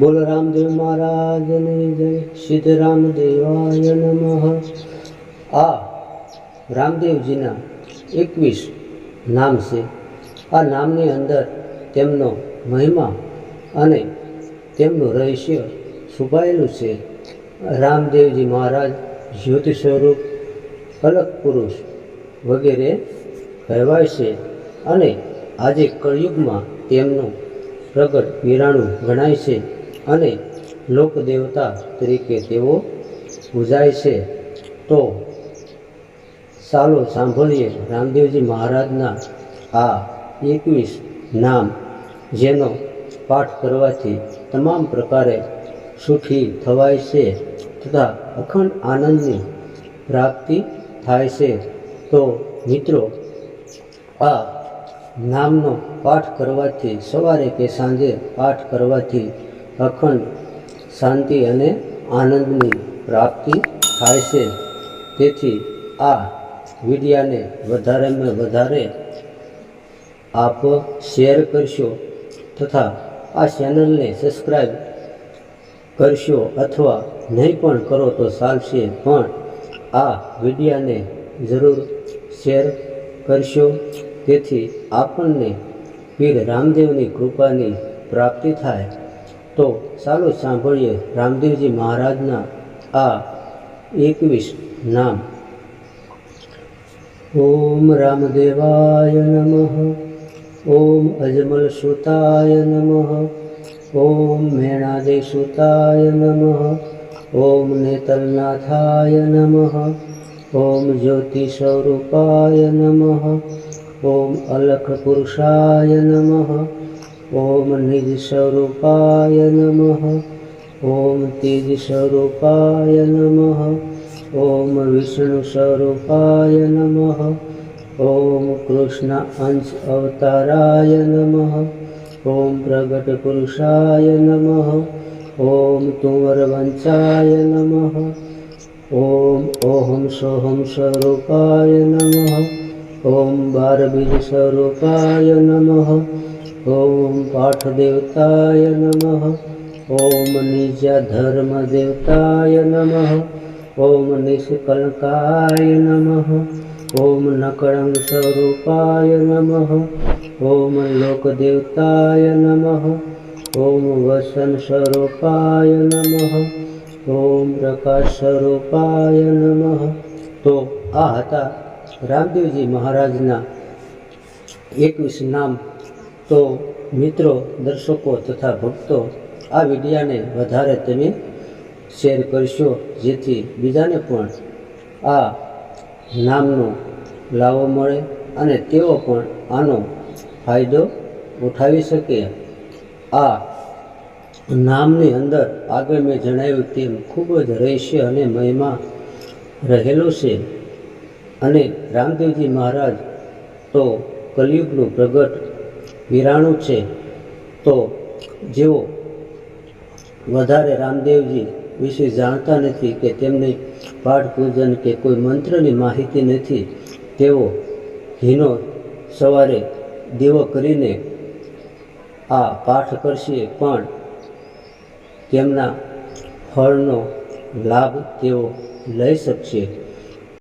બોલ રામદેવ મહારાજની જય સીતરામ દેવાય નમઃ. આ રામદેવજીના એકવીસ નામ છે. આ નામની અંદર તેમનો મહિમા અને તેમનું રહસ્ય છુપાયેલું છે. રામદેવજી મહારાજ જ્યોતિ સ્વરૂપ, અલગ પુરુષ વગેરે કહેવાય છે અને આજે કળયુગમાં તેમનું પ્રગટ વિરાણું ગણાય છે. અને લોકદેવતા તરીકે તેઓ પૂજાય છે. તો ચાલો સાંભળીએ રામદેવજી મહારાજના આ એકવીસ નામ, જેનો પાઠ કરવાથી તમામ પ્રકારે સુખી થવાય છે તથા અખંડ આનંદની પ્રાપ્તિ થાય છે. તો મિત્રો, આ નામનો પાઠ કરવાથી, સવારે કે સાંજે પાઠ કરવાથી અખંડ શાંતિ અને આનંદની પ્રાપ્તિ થાય છે. તેથી આ વિડિયાને વધારેમાં વધારે આપ શેર કરશો તથા આ ચેનલને સબસ્ક્રાઈબ કરશો અથવા નહીં પણ કરો તો ચાલશે. પણ આ વિડિયાને જરૂર શેર કરશો. તેથી આપણને પીર રામદેવની કૃપાની પ્રાપ્તિ થાય. તો ચાલો સાંભળીએ રામદેવજી મહારાજના આ એકવીસ નામ. ઓમ રામદેવાય નમઃ, ઓમ અજમલ સુતાય નમઃ, ઓમ મેણાદે સુતાય નમઃ, ઓમ નેતલનાથાય નમઃ, ઓમ જ્યોતિ સ્વરૂપાય નમઃ, ઓમ અલખ પુરુષાય નમઃ ॐ निजस्वरूपाय नमः। ॐ तेजस्वरूपाय नमः। ॐ विष्णुस्वरूपाय नमः। ॐ कृष्ण अंश अवताराय नमः। ॐ प्रगटपुरुषाय नमः। ॐ तुमरवञ्चाय नमः। ॐ सोहं स्वरूपाय नमः। ॐ बारबीजस्वरूपाय नमः। ઓમ પાઠ દેવતાય નમઃ. ઓમ નિજ ધર્મ દેવતાય નમઃ. ઓમ નિષ્કલકાય નમઃ. ઓમ નકળંગ સ્વરૂપાય નમઃ. ઓમ લોકદેવતાય નમઃ. ઓમ વસન સ્વરૂપાય નમઃ. ઓમ પ્રકાશ સ્વરૂપાય નમઃ. તો આ હતા રામદેવજી મહારાજના એકવીસ નામ તો મિત્રો, દર્શકો તથા ભક્તો, આ વિડિયાને વધારે તમે શેર કરશો, જેથી બીજાને પણ આ નામનો લાવો મળે અને તેઓ પણ આનો ફાયદો ઉઠાવી શકે. આ નામની અંદર આગળ મેં જણાવ્યું તેમ ખૂબ જ રહસ્ય અને મહિમા રહેલો છે. અને રામદેવજી મહારાજ તો કલયુગનું પ્રગટ વિરાણું છે, તો જેઓ વધારે રામદેવજી વિશે જાણતા નથી કે તેમને પાઠ પૂજન કે કોઈ મંત્રની માહિતી નથી, તેઓ ઘીનો સવારે દીવો કરીને આ પાઠ કરશે, પણ તેમના ફળનો લાભ તેઓ લઈ શકશે.